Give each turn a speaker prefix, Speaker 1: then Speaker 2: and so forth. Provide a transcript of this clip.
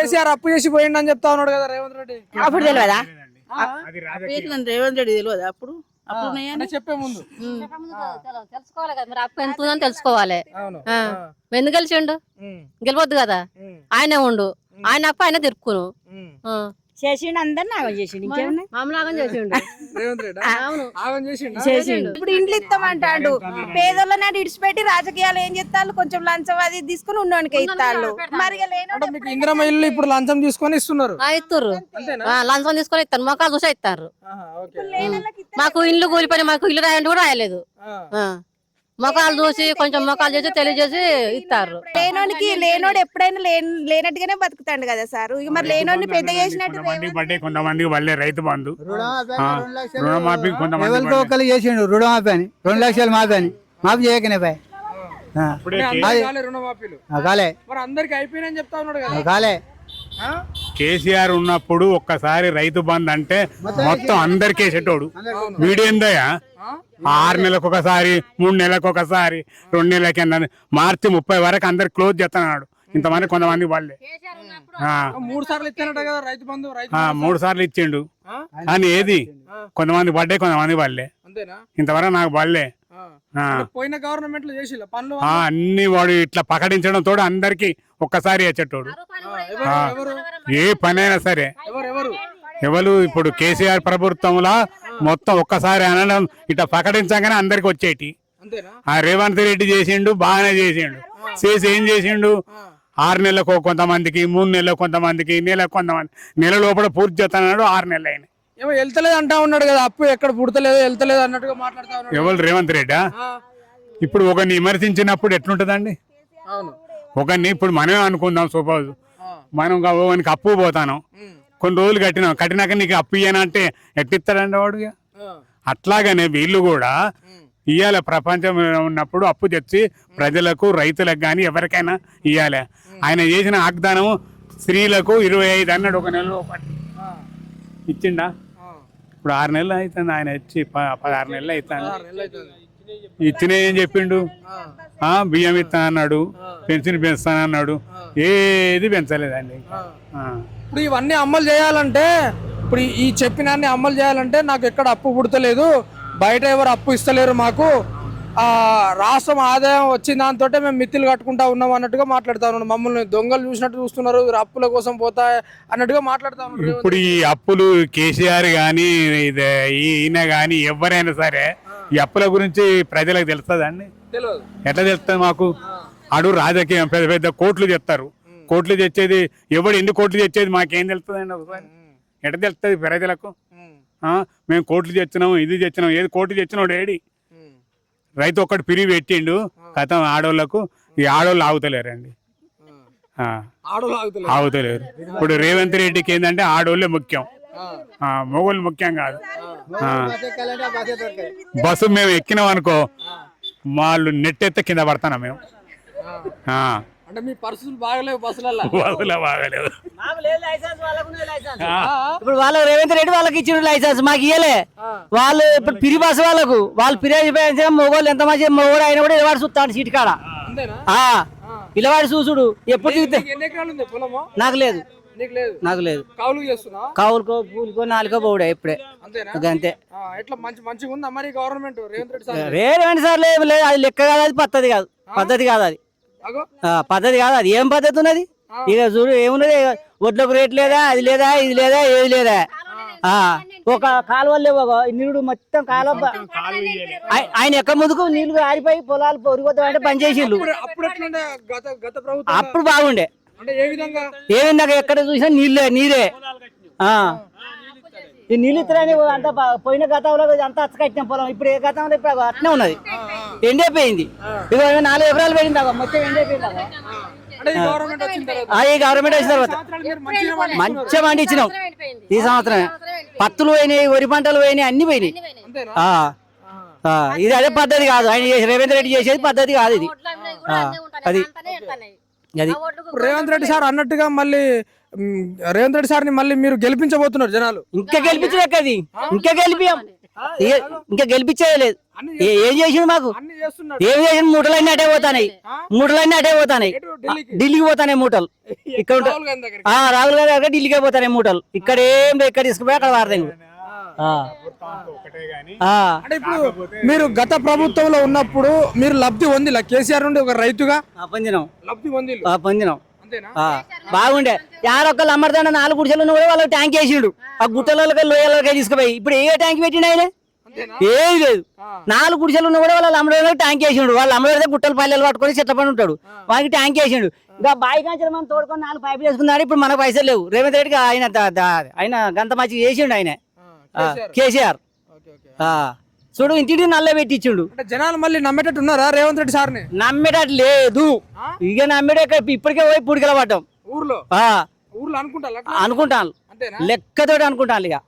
Speaker 1: కేసీఆర్ అప్పు చేసి పోయిండు అని చెప్తా ఉన్నాడు కదా రేవంత్ రెడ్డి.
Speaker 2: అప్పుడు తెలియదా
Speaker 3: రేవంత్ రెడ్డి తెలియదు అప్పుడు? అప్పుడు
Speaker 1: చెప్పే ముందు.
Speaker 4: తెలుసుకోవాలి కదా మరి అప్పు ఎంత ఉందని తెలుసుకోవాలి. ఎందుకు గెలిచిండు? గెలవద్దు కదా. ఆయనే ఉండు. ఆయన అప్పు ఆయన తిరుక్కును.
Speaker 1: ఉమ్.
Speaker 2: చేసిండు. అందరు నాగం చేసిండు. ఇంకేమన్నా
Speaker 4: మామలాగా చేసిండు
Speaker 1: ఆగం చేసిండు?
Speaker 2: చేసిండు.
Speaker 5: ఇప్పుడు ఇండ్లు ఇస్తామంటాడు. పేదోళ్ళని అటు ఇడిచిపెట్టి రాజకీయాలు ఏం చేస్తారు కొంచెం లంచం అది తీసుకుని ఉన్నోనికి ఇస్తారు మరి
Speaker 1: ఇందిరమ్మ ఇల్లు ఇప్పుడు లంచం తీసుకొని ఇస్తున్నారు.
Speaker 4: ఆ, లంచం తీసుకొని ఇస్తారు మొక్కలు చూసే ఇస్తారు
Speaker 5: ఇస్తారు.
Speaker 4: మాకు ఇల్లు కూలిపోయి మాకు ఇల్లు రాయండి కూడా రాయలేదు. మొక్కలు చూసి కొంచెం మొక్కలు చేసి తెలియజేసి ఇస్తారు.
Speaker 5: లేనోనికి లేనోడు ఎప్పుడైనా లేన్- లేనట్టుగానే బతుకుతాడు కదా సార్. ఇక మరి లేనోడిని పెద్ద చేసినట్టు
Speaker 6: పడ్డే కొంతమందికి పడలే రైతు బంధు. రుణమాఫీ కొంతమంది
Speaker 7: ఒకరు చేసిండు రుణమాఫీ అని. రెండు లక్షలు మాఫీ అని. మాఫీ చేయకనే బాయ్.
Speaker 1: కాలే అందరికి చెప్తా ఉన్నాడు కదా.
Speaker 7: కాలే.
Speaker 1: ఆ?
Speaker 6: కేసీఆర్ ఉన్నప్పుడు ఒక్కసారి రైతు బంధు అంటే మొత్తం అందరికీ వేసేటోడు వీడేందయ్యా? ఆరు నెలలకు ఒకసారి మూడు నెలలకు ఒకసారి రెండు నెలలకి అన్నది మార్చి ముప్పై వరకు అందరు క్లోజ్ చేస్తున్నాడు. ఇంతమంది కొంతమంది వాళ్ళే. ఆ,
Speaker 1: మూడు సార్లు ఇచ్చానట కదా రైతు బంధు రైతు
Speaker 6: ఆ, మూడు సార్లు ఇచ్చిండు? కానీ ఏది. కొంతమంది పడ్డే కొంతమంది వాళ్ళే
Speaker 1: అంతేనా?
Speaker 6: ఇంతవరకు నాకు.
Speaker 1: అంటే పోయిన గవర్నమెంట్ పనులు
Speaker 6: అన్ని? వాడు ఇట్లా ప్రకటించడం తోడు అందరికి ఒక్కసారి వచ్చేటోడు ఏ పనైనా సరే.
Speaker 1: ఎవరు ఎవరు?
Speaker 6: ఎవరు? ఇప్పుడు కేసీఆర్ ప్రభుత్వంలో మొత్తం ఒక్కసారి అనడం ఇట్లా ప్రకటించగానే అందరికి వచ్చేటి. ఆ రేవంత్ రెడ్డి చేసిండు బాగానే చేసిండు. చేసి ఏం చేసిండు. ఆరు నెలలకు కొంతమందికి మూడు నెలలకు కొంతమందికి నెలకు కొంతమంది నెల లోపల పూర్తి చేస్తున్నాడు ఆరు నెలలు అయినాయి.
Speaker 1: ఏమో వెళ్తలేదు అంటా ఉన్నాడు కదా అప్పు ఎక్కడ పుడతలేదు వెళ్తలేదు అన్నట్టుగా మాట్లాడుతా
Speaker 6: ఎవరు? రేవంత్ రెడ్డా? ఇప్పుడు ఒకరిని విమర్శించినప్పుడు ఎట్లుంటదండి?
Speaker 1: అవును.
Speaker 6: ఒకరిని ఇప్పుడు మనమే అనుకుందాం సపోజ్.
Speaker 1: ఆ,
Speaker 6: మనం ఒకనికి అప్పు పోతాను. కొన్ని రోజులు కట్టినాం కట్టినాక నీకు అప్పు ఇయ్యనంటే ఎట్టిస్తాడండి వాడు అట్లాగనే వీళ్ళు కూడా ఇయ్యాల ప్రపంచం ఉన్నప్పుడు అప్పు తెచ్చి ప్రజలకు రైతులకు కానీ ఎవరికైనా ఇయ్యాలి. ఆయన చేసిన వాగ్దానము స్త్రీలకు ఇరవై ఐదు అన్నాడు ఒక
Speaker 1: ఆ,
Speaker 6: ఇచ్చిండా. ఇప్పుడు ఆరు నెలలు అవుతుంది ఆయన వచ్చి ప- పదహారు నెలలు అవుతుంది. ఇచ్చిన ఏం చెప్పిండు? బియ్యం ఇస్తా అన్నాడు పెన్షన్ పెంచుతానన్నాడు ఏది పెంచలేదండి.
Speaker 1: ఇప్పుడు ఇవన్నీ అమలు చేయాలంటే ఇప్పుడు ఈ చెప్పిన అమలు చేయాలంటే నాకు ఎక్కడ అప్పు పుడతలేదు. బయట ఎవరు అప్పు ఇస్తలేరు మాకు. ఆ రాష్ట్రం ఆదాయం వచ్చిన దాంతో మేము మిత్తులు కట్టుకుంటా ఉన్నాం అన్నట్టుగా మాట్లాడుతా ఉన్నాడు. మమ్మల్ని దొంగలు చూసినట్టు చూస్తున్నారు. అప్పుల కోసం పోతా అన్నట్టుగా మాట్లాడుతా రేవంత్
Speaker 6: ఇప్పుడు ఈ అప్పులు కేసీఆర్ కానీ ఇదే ఈయన కానీ ఎవరైనా సరే ఈ అప్పుల గురించి ప్రజలకు తెలుస్తుందండి
Speaker 1: తెలియదు
Speaker 6: ఎట్లా తెలుస్తుంది మాకు? అడు రాజకీయం పెద్ద పెద్ద కోట్లు తెస్తారు. కోట్లు తెచ్చేది ఎవడు ఎన్ని కోట్లు తెచ్చేది మాకేం తెలుస్తుందండి ఒకసారి? ఎట్లా తెలుస్తుంది ప్రజలకు? మేము. కోట్లు తెచ్చినాం ఇది తెచ్చినాం ఏది కోట్లు తెచ్చినాడు ఏడి రైతు ఒక్కటి పిరిగి పెట్టిండు కథం ఆడోళ్ళకు ఈ ఆడోళ్ళు ఆగుతలేరండి. ఆగుతలేరు. ఇప్పుడు రేవంత్ రెడ్డికి ఏంటంటే ఆడోళ్ళే ముఖ్యం. మొగోళ్ళు ముఖ్యం కాదు.
Speaker 7: బస్సే
Speaker 6: మేము ఎక్కినాం అనుకో వాళ్ళు నెట్టెత్తే కింద పడతాం మేము.
Speaker 1: అంటే మీ పరిస్థితులు బాగలేవు బస్సులల్లో.
Speaker 6: వదిలే బాగలేదు
Speaker 2: ఇప్పుడు వాళ్ళకి రేవంత్ రెడ్డి వాళ్ళకి ఇచ్చిన లైసెన్స్ మాకు ఇయ్యలే. వాళ్ళు ఇప్పుడు పిరి బస్ వాళ్ళకు వాళ్ళు ఫిర్యాదు చేయించిన మొగోళ్ళు ఎంత మంచి మొగోడు అయినా కూడా ఇలవాడు చూస్తాడు సీట్ కాడ.
Speaker 1: అంతేనా?
Speaker 2: ఆ, పిల్లవాడు చూసుడు ఎప్పుడు చూస్తే
Speaker 1: నీకు ఎన్ని ఎకరాలు ఉంది పొలము?
Speaker 2: నాకు లేదు.
Speaker 1: నీకు లేదు?
Speaker 2: నాకు లేదు.
Speaker 1: కౌలు చేస్తున్నా
Speaker 2: కావులకో పూలకో నాలుగో పోవుడే ఇప్పుడే. అంతే.
Speaker 1: ఆ, ఎట్లా మంచి మంచిగా ఉందా మరి government? Revanth Reddy sir?
Speaker 2: Revanth sir లేదు లేదు అది లెక్క కాదు అది పద్ధతి కాదు. పద్ధతి కాదు అది. పద్ధతి కాదు అది. ఏం పద్ధతి ఉన్నది? ఇక చూడు ఏమున్నది? వడ్లకు రేట్ లేదా? అది లేదా? ఇది లేదా? ఏది లేదా? ఆ, ఒక కాలువలు నీళ్ళు మొత్తం కాలువ ఆయ- ఆయన ఎక్క ముందుకు? నీళ్ళు ఆరిపోయి పొలాలు పొరిగొద్దాం అంటే పని చేసిండు.
Speaker 1: అప్పుడు
Speaker 2: బాగుండే.
Speaker 1: ఏ విధంగా?
Speaker 2: ఎక్కడ చూసినా నీళ్ళే నీరే. ఆ. ఈ నీళ్ళు ఇతరని అంత పోయిన గతంలో అంతా అచ్చకట్టిన పొలం. ఇప్పుడు ఏ గతంలో ఇప్పుడు అట్నే ఉన్నది. ఎండిపోయింది. ఇక నాలుగు ఎకరాలు అగో, మొత్తం ఎండిపోయింది
Speaker 1: ఈ గవర్నమెంట్ వచ్చిన తర్వాత. మంచిగా
Speaker 2: పండించినాం. ఈ సంవత్సరం పత్తులు పోయినాయి వరి పంటలు పోయినాయి అన్ని పోయినాయి.
Speaker 1: అంతేనా?
Speaker 2: ఆ, ఆ, ఇది అదే పద్ధతి కాదు. ఆయన చేసే- రేవంత్ రెడ్డి చేసేది పద్ధతి కాదు ఇది. అది అది
Speaker 1: రేవంత్ రెడ్డి సార్ అన్నట్టుగా మళ్ళీ రేవంత్ రెడ్డి సార్ని మళ్ళీ మీరు గెలిపించబోతున్నారు జనాలు.
Speaker 2: ఇంకా గెలిపించలేక అది. ఇంకా గెలిపియం ఇక- ఇంకా గెలిపించేది లేదు. ఏ- చేసిండు మాకు?
Speaker 1: అన్ని చేస్తున్నాడు.
Speaker 2: ఏం చేసిన మూటలన్నీ అటే పోతాయి మూటలన్నీ అటే పోతాయి
Speaker 1: ఎటు? ఢిల్లీకి?
Speaker 2: ఢిల్లీకి పోతాయి మూటలు. ఇక్కడ ఉంట-
Speaker 1: రాహుల్ గాంధీ
Speaker 2: గాంధీ దగ్గర ఢిల్లీకే పోతాయి మూటలు. ఇక్కడ ఏం లేదు, ఇక్కడ తీసుకుపోయి అక్కడ.
Speaker 1: అంటే ఇప్పుడు మీరు గత ప్రభుత్వంలో ఉన్నప్పుడు మీరు లబ్ధి పొందిలా? కేసీఆర్ నుండి ఒక రైతుగా?
Speaker 2: ఆ, పొందినాం.
Speaker 1: లబ్ధి
Speaker 2: పొందినాం. బాగుండే. యారొక్కళ్ళు అమ్మర్దండ నాలుగు గుడిసెలు ఉన్న కూడా వాళ్ళకి ట్యాంక్ వేసిండు. ఆ గుట్టలకి లోయలకి తీసుకుపోయి. ఇప్పుడు ఏ ట్యాంక్ పెట్టిండు ఆయన? ఏది లేదు. నాలుగు గుడిసెలు ఉన్న కూడా వాళ్ళు అమ్మడానికి ట్యాంక్ వేసిండు. వాళ్ళు అమ్మడితే గుట్టలు పల్లెలు పట్టుకొని చెట్ల పని ఉంటాడు. వానికి ట్యాంక్ వేసిండు. ఇంకా బాయి కాంచెలు మనం తోడుకొని నాలుగు పైపులు వేసుకున్నాడు. ఇప్పుడు మన పైసలు లేవు. రేవంత్ రెడ్డికి ఆయన ఆయన గంత మంచి చేసిండు ఆయన. కేసీఆర్. చూడు ఇంటికి నల్ల పెట్టించిండు.
Speaker 1: అంటే జనాలు మళ్ళీ నమ్మేటట్టు ఉన్నారా రేవంత్ రెడ్డి సార్ని?
Speaker 2: నమ్మేటట్టు లేదు. ఇక నమ్మేట ఇప్పటికే పోయి పుడికల పడ్డాం.
Speaker 1: ఊర్లో? ఊర్లో అనుకుంటా
Speaker 2: అనుకుంటాను. లెక్కతోటి అనుకుంటాను ఇక.